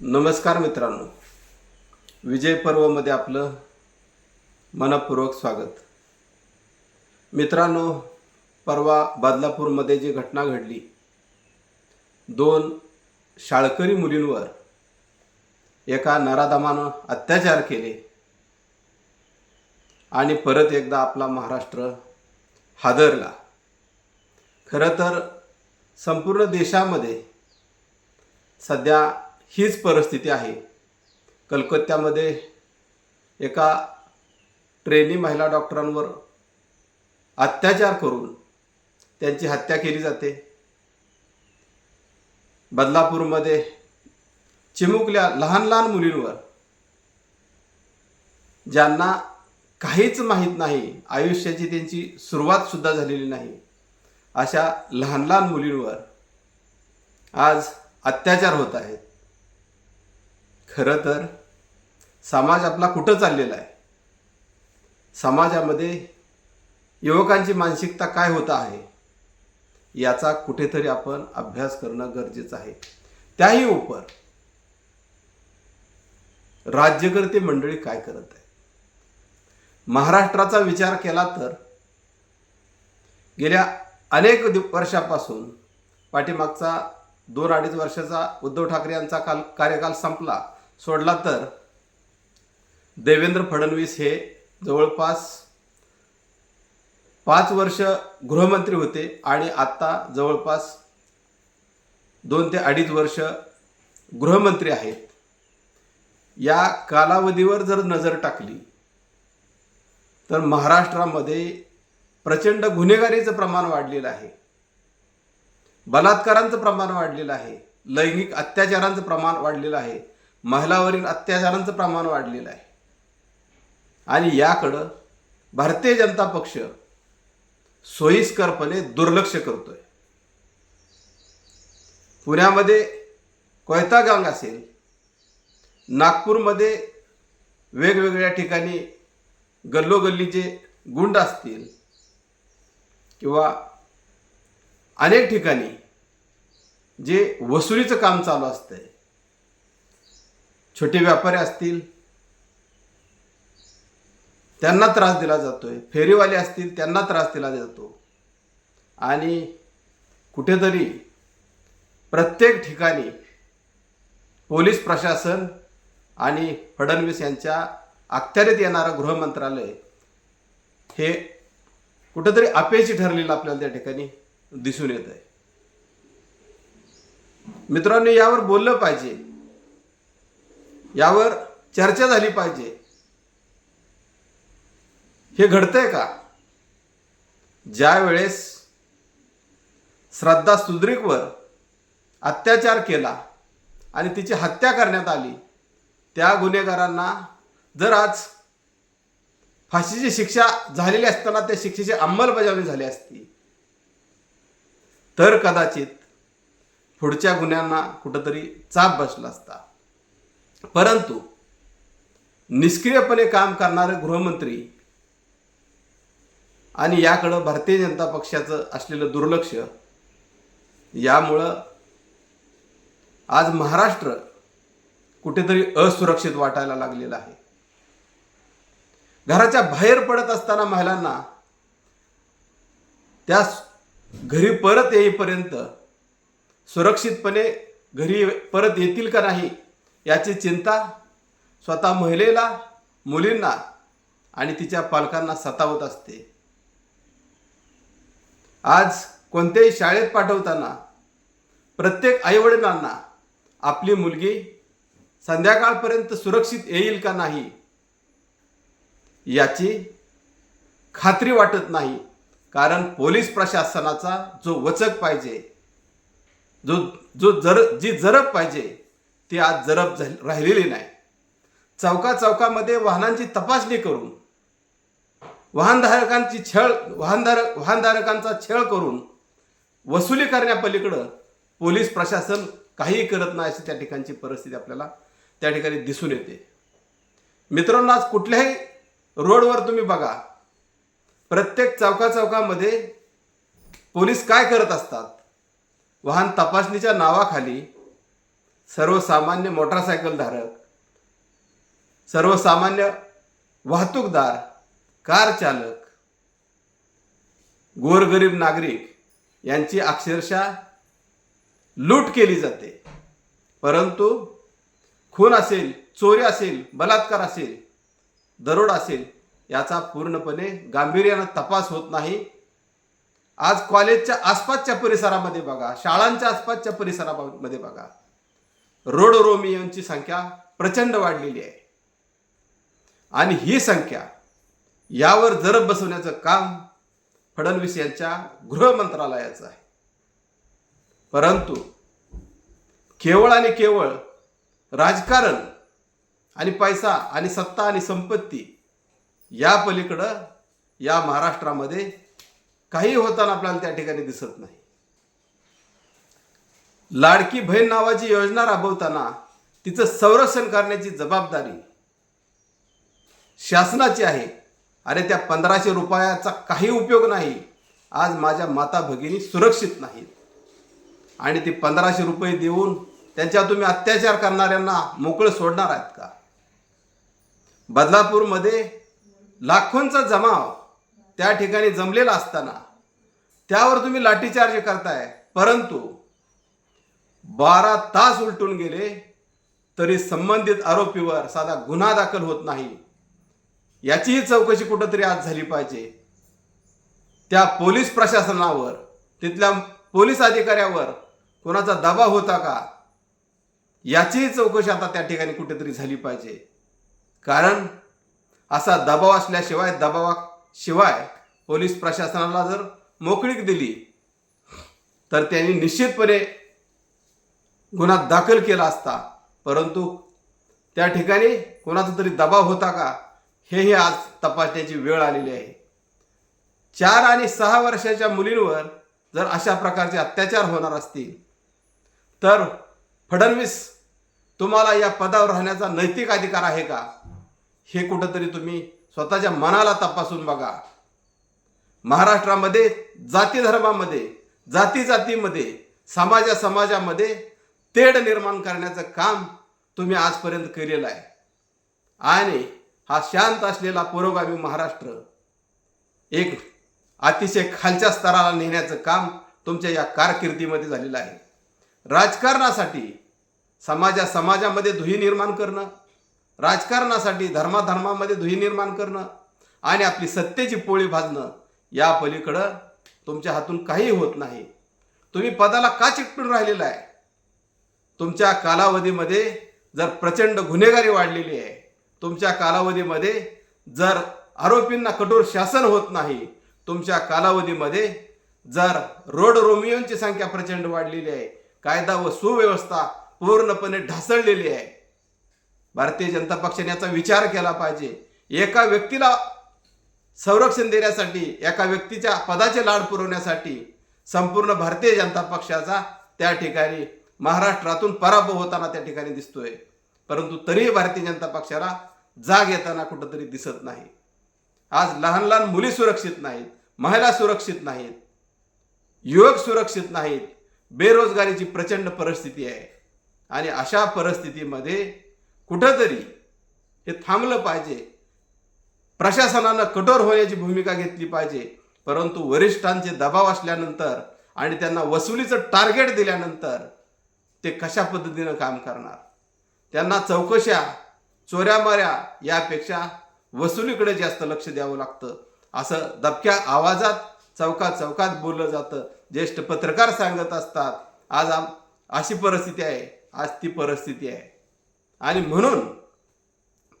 नमस्कार मित्रांनो. विजय पर्वमध्ये आपलं मनपूर्वक स्वागत. मित्रांनो परवा बदलापूरमध्ये जी घटना घडली दोन शाळकरी मुलींवर एका नराधमानं अत्याचार केले आणि परत एकदा आपला महाराष्ट्र हादरला. खरं तर संपूर्ण देशामध्ये सध्या हीच परिस्थिती आहे. कलकत्त्यामध्ये एका ट्रेनी महिला डॉक्टरांवर अत्याचार करून त्यांची हत्या केली जाते. बदलापूरमध्ये चिमुकल्या लहान लहान मुलींवर ज्यांना काहीच माहीत नाही आयुष्याची त्यांची सुरुवात सुद्धा झालेली नाही अशा लहान लहान मुलींवर आज अत्याचार होत आहेत. खरं तर समाज आपला कुठं चाललेला आहे? समाजामध्ये युवकांची मानसिकता काय होत आहे? याचा कुठेतरी आपण अभ्यास करणं गरजेचं आहे. त्याही उपर राज्यकर्ते मंडळी काय करत आहे महाराष्ट्राचा विचार केला तर गेल्या अनेक वर्षापासून पाठीमागचा दोन अडीच वर्षाचा उद्धव ठाकरे यांचा काल कार्यकाल संपला. सोडला तर? देवेंद्र फडणवीस हे जवळपास पाच वर्ष गृहमंत्री होते आणि आत्ता जवळपास दोन ते अडीच वर्ष गृहमंत्री आहेत. या कालावधीवर जर नजर टाकली तर महाराष्ट्रामध्ये प्रचंड गुन्हेगारीचं प्रमाण वाढलेलं आहे. बलात्कारांचं प्रमाण वाढलेलं आहे. लैंगिक अत्याचारांचं प्रमाण वाढलेलं आहे. महिलावरील अत्याचारांचं प्रमाण वाढलेलं आहे. आणि याकडं भारतीय जनता पक्ष सोयीस्करपणे दुर्लक्ष करतोय. पुण्यामध्ये कोयता गांग असेल नागपूरमध्ये वेगवेगळ्या ठिकाणी गल्लोगल्लीचे गुंड असतील किंवा अनेक ठिकाणी जे वसुलीचं काम चालू असतंय छोटे व्यापारी असतील त्यांना त्रास दिला जातोय. फेरीवाले असतील त्यांना त्रास दिला जातो. आणि कुठेतरी प्रत्येक ठिकाणी पोलीस प्रशासन आणि फडणवीस यांच्या अखत्यारीत येणारं गृहमंत्रालय हे कुठेतरी अपेची ठरलेलं आपल्याला त्या ठिकाणी दिसून येत आहे मित्रांनो यावर बोललं पाहिजे. यावर चर्चा झाली पाहिजे. हे घडतंय का? ज्या वेळेस श्रद्धा सुद्रिकवर अत्याचार केला आणि तिची हत्या करण्यात आली त्या गुन्हेगारांना जर आज फाशीची शिक्षा झालेली असताना त्या शिक्षेची अंमलबजावणी झाली असती तर कदाचित पुढच्या गुन्ह्यांना कुठंतरी चाप बसला असता. परंतु निष्क्रियपणे काम करणारे गृहमंत्री आणि याकडं भारतीय जनता पक्षाचं असलेलं दुर्लक्ष यामुळं आज महाराष्ट्र कुठेतरी असुरक्षित वाटायला लागलेलं आहे. घराच्या बाहेर पडत असताना महिलांना त्या घरी परत येईपर्यंत सुरक्षितपणे घरी परत येतील का नाही याची चिंता स्वतः महिलेला मुलींना आणि तिच्या पालकांना सतावत असते. आज कोणत्याही शाळेत पाठवताना प्रत्येक आईवडिलांना आपली मुलगी संध्याकाळपर्यंत सुरक्षित येईल का नाही याची खात्री वाटत नाही. कारण पोलीस प्रशासनाचा जो वचक पाहिजे जो जो जर जी जरब पाहिजे ती आज जरब झाली राहिलेली नाही. चौका चौकामध्ये वाहनांची तपासणी करून वाहनधारकांची छळ वाहनधारक वाहनधारकांचा छळ करून वसुली करण्यापलीकडं पोलीस प्रशासन काहीही करत नाही अशी त्या ठिकाणची परिस्थिती आपल्याला त्या ठिकाणी दिसून येते. मित्रांनो आज कुठल्याही रोडवर तुम्ही बघा प्रत्येक चौका चौकामध्ये पोलीस काय करत असतात? वाहन तपासणीच्या नावाखाली सर्वसामान्य मोटरसायकलधारक सर्वसामान्य वाहतूकदार कार चालक गोरगरीब नागरिक यांची अक्षरशः लूट केली जाते. परंतु खून असेल चोरी असेल बलात्कार असेल दरोड असेल याचा पूर्णपणे गांभीर्यानं तपास होत नाही. आज कॉलेजच्या आसपासच्या परिसरामध्ये बघा शाळांच्या आसपासच्या परिसरामध्ये बघा. रोड रोमियोंची संख्या प्रचंड वाढलेली आहे. आणि ही संख्या यावर जरब बसवण्याचं काम फडणवीस यांच्या गृह मंत्रालयाचं आहे. परंतु केवळ आणि केवळ राजकारण आणि पैसा आणि सत्ता आणि संपत्ती या पलीकडं या महाराष्ट्रामध्ये काही होताना आपल्याला त्या ठिकाणी दिसत नाही. लाडकी बहीण नावाची योजना राबवताना तिचं संरक्षण करण्याची जबाबदारी शासनाची आहे. अरे त्या पंधराशे रुपयाचा काही उपयोग नाही. आज माझ्या माता भगिनी सुरक्षित नाहीत. आणि ते पंधराशे रुपये देऊन त्यांच्या तुम्ही अत्याचार करणाऱ्यांना मोकळं सोडणार आहेत का? बदलापूरमध्ये लाखोंचा जमाव त्या ठिकाणी जमलेला असताना त्यावर तुम्ही लाठीचार्ज करताय. परंतु बारा तास उलटून गेले तरी संबंधित आरोपीवर साधा गुन्हा दाखल होत नाही. याचीही चौकशी कुठंतरी आज झाली पाहिजे. त्या पोलीस प्रशासनावर तिथल्या पोलीस अधिकाऱ्यावर कोणाचा दबाव होता का? याचीही चौकशी आता त्या ठिकाणी कुठेतरी झाली पाहिजे. कारण असा दबाव असल्याशिवाय दबावाशिवाय पोलीस प्रशासनाला जर मोकळीक दिली तर त्यांनी निश्चितपणे गुन्हा दाखल केला असता. परंतु त्या ठिकाणी कोणाचा तरी दबाव होता का? हेही आज तपासण्याची वेळ आलेली आहे. चार आणि सहा वर्षाच्या मुलींवर जर अशा प्रकारचे अत्याचार होणार असतील तर फडणवीस तुम्हाला या पदावर राहण्याचा नैतिक अधिकार आहे का? हे कुठंतरी तुम्ही स्वतःच्या मनाला तपासून बघा. महाराष्ट्रामध्ये जाती धर्मामध्ये जाती जातीमध्ये समाजा समाजामध्ये तेढ निर्माण करण्याचं काम तुम्ही आजपर्यंत केलेलं आहे. आणि हा शांत असलेला पुरोगामी महाराष्ट्र एक अतिशय खालच्या स्तराला नेण्याचं काम तुमच्या या कारकिर्दीमध्ये झालेलं आहे. राजकारणासाठी समाजा समाजामध्ये धुई निर्माण करणं राजकारणासाठी धर्माधर्मामध्ये धुई निर्माण करणं आणि आपली सत्तेची पोळी भाजणं या पलीकडं तुमच्या हातून काही होत नाही. तुम्ही पदाला का चिकटून राहिलेला आहे. तुमच्या कालावधीमध्ये जर प्रचंड गुन्हेगारी वाढलेली आहे तुमच्या कालावधीमध्ये जर आरोपींना कठोर शासन होत नाही तुमच्या कालावधीमध्ये जर रोड रोमियोंची संख्या प्रचंड वाढलेली आहे कायदा व सुव्यवस्था पूर्णपणे ढासळलेली आहे. भारतीय जनता पक्षाने याचा विचार केला पाहिजे. एका व्यक्तीला संरक्षण देण्यासाठी एका व्यक्तीच्या पदाचे लाड पुरवण्यासाठी संपूर्ण भारतीय जनता पक्षाचा त्या ठिकाणी महाराष्ट्रातून पराभव होताना त्या ठिकाणी दिसतोय. परंतु तरीही भारतीय जनता पक्षाला जाग येताना कुठंतरी दिसत नाही. आज लहान लहान मुली सुरक्षित नाहीत महिला सुरक्षित नाहीत युवक सुरक्षित नाहीत बेरोजगारीची प्रचंड परिस्थिती आहे. आणि अशा परिस्थितीमध्ये कुठंतरी हे थांबलं पाहिजे. प्रशासनानं कठोर होण्याची भूमिका घेतली पाहिजे. परंतु वरिष्ठांचे दबाव असल्यानंतर आणि त्यांना वसुलीचं टार्गेट दिल्यानंतर ते कशा पद्धतीनं काम करणार? त्यांना चौकशा चोऱ्यामाऱ्या यापेक्षा वसुलीकडे जास्त लक्ष द्यावं लागतं. असं दबक्या आवाजात चौकात चौकात बोललं जातं. ज्येष्ठ पत्रकार सांगत असतात आज आम अशी परिस्थिती आहे आज ती परिस्थिती आहे. आणि म्हणून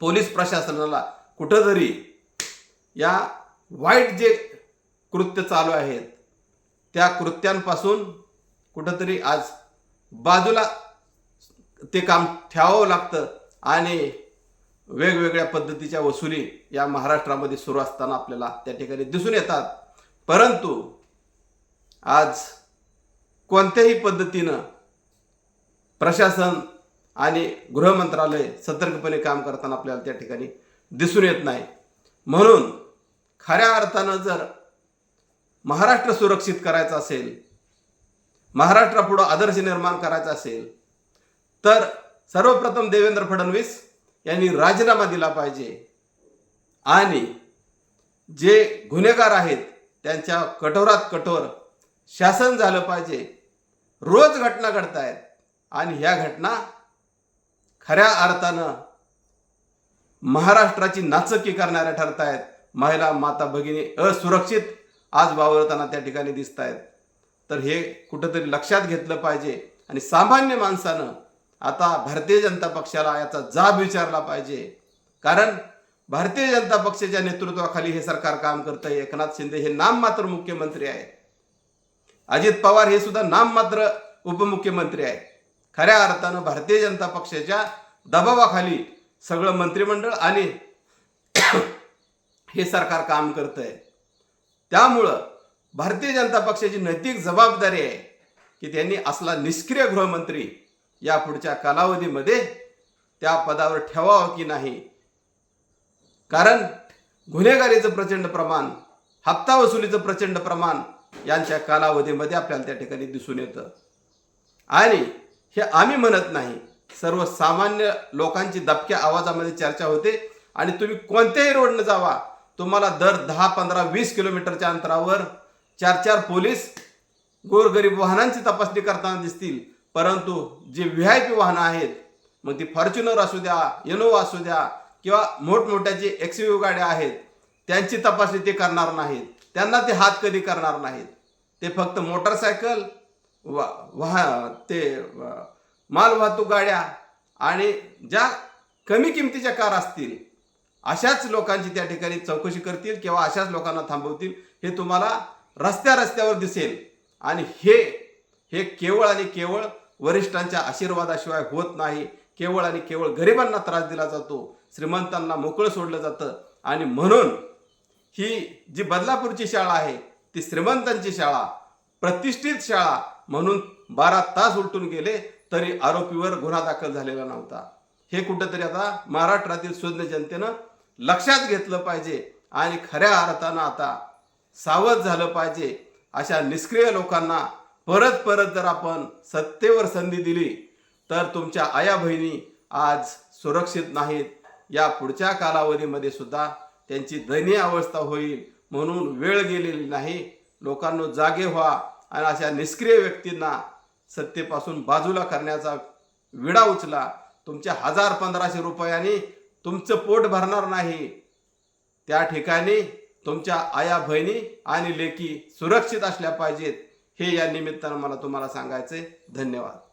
पोलीस प्रशासनाला कुठंतरी या वाईट जे कृत्य चालू आहेत त्या कृत्यांपासून कुठंतरी आज बाजूला ते काम ठेवावं लागतं आणि वेगवेगळ्या पद्धतीच्या वसुली या महाराष्ट्रामध्ये सुरू असताना आपल्याला त्या ठिकाणी दिसून येतात. परंतु आज कोणत्याही पद्धतीनं प्रशासन आणि गृह मंत्रालय सतर्कपणे काम करताना आपल्याला त्या ठिकाणी दिसून येत नाही. म्हणून खऱ्या अर्थानं जर महाराष्ट्र सुरक्षित करायचा असेल महाराष्ट्रापुढं आदर्श निर्माण करायचा असेल तर सर्वप्रथम देवेंद्र फडणवीस यांनी राजीनामा दिला पाहिजे. आणि जे गुन्हेगार आहेत त्यांच्या कठोरात कठोर शासन झालं पाहिजे. रोज घटना घडतायत आणि ह्या घटना खऱ्या अर्थानं महाराष्ट्राची नाचकी करणाऱ्या ठरत आहेत महिला माता भगिनी असुरक्षित आज वावरताना त्या ठिकाणी दिसत आहेत तर हे कुठंतरी लक्षात घेतलं पाहिजे. आणि सामान्य माणसानं आता भारतीय जनता पक्षाला याचा जाब विचारला पाहिजे. कारण भारतीय जनता पक्षाच्या नेतृत्वाखाली हे सरकार काम करतं आहे एकनाथ शिंदे हे नाममात्र मुख्यमंत्री आहे. अजित पवार हे सुद्धा नाममात्र उपमुख्यमंत्री आहे. खऱ्या अर्थानं भारतीय जनता पक्षाच्या दबावाखाली सगळं मंत्रिमंडळ आणि हे सरकार काम करत आहे त्यामुळं भारतीय जनता पक्षाची नैतिक जबाबदारी आहे की त्यांनी असला निष्क्रिय गृहमंत्री या पुढच्या कालावधीमध्ये त्या पदावर ठेवावं की नाही? कारण गुन्हेगारीचं प्रचंड प्रमाण हप्ता वसुलीचं प्रचंड प्रमाण यांच्या कालावधीमध्ये आपल्याला त्या ठिकाणी दिसून येतं. आणि हे आम्ही म्हणत नाही सर्वसामान्य लोकांची दबक्या आवाजामध्ये चर्चा होते आणि तुम्ही कोणत्याही रोडनं जावा तुम्हाला दर दहा पंधरा वीस किलोमीटरच्या अंतरावर चार चार पोलीस गोरगरीब वाहनांची तपासणी करताना दिसतील. परंतु जे व्ही आय पी वाहनं आहेत मग ती फॉर्च्युनर असू द्या इनोवा असू द्या किंवा मोठमोठ्या जे एक्सयू गाड्या आहेत त्यांची तपासणी ते करणार नाहीत. त्यांना ते हात कधी करणार नाहीत. ते फक्त मोटरसायकल वा वाह ते मालवाहतूक गाड्या आणि ज्या कमी किमतीच्या कार असतील अशाच लोकांची त्या ठिकाणी चौकशी करतील किंवा अशाच लोकांना थांबवतील हे तुम्हाला रस्त्या रस्त्यावर दिसेल. आणि हे हे केवळ आणि केवळ वरिष्ठांच्या आशीर्वादाशिवाय होत नाही. केवळ आणि केवळ गरिबांना त्रास दिला जातो श्रीमंतांना मोकळं सोडलं जातं. आणि म्हणून ही जी बदलापूरची शाळा आहे ती श्रीमंतांची शाळा प्रतिष्ठित शाळा म्हणून बारा तास उलटून गेले तरी आरोपीवर गुन्हा दाखल झालेला नव्हता. हे कुठंतरी आता महाराष्ट्रातील सुज्ञ जनतेनं लक्षात घेतलं पाहिजे आणि खऱ्या अर्थानं आता सावध झालं पाहिजे अशा निष्क्रिय लोकांना परत परत जर आपण सत्तेवर संधी दिली तर तुमच्या आया बहिणी आज सुरक्षित नाहीत. या पुढच्या कालावधीमध्ये सुद्धा त्यांची दयनीय अवस्था होईल म्हणून वेळ गेलेली नाही. लोकांनो जागे व्हा आणि अशा निष्क्रिय व्यक्तींना सत्तेपासून बाजूला करण्याचा विडा उचला. तुमच्या हजार पंधराशे रुपयांनी तुमचं पोट भरणार नाही. त्या ठिकाणी तुमच्या आया बहिणी आणि लेकी सुरक्षित असल्या पाहिजेत. हे या निमित्तानं मला तुम्हाला सांगायचे धन्यवाद.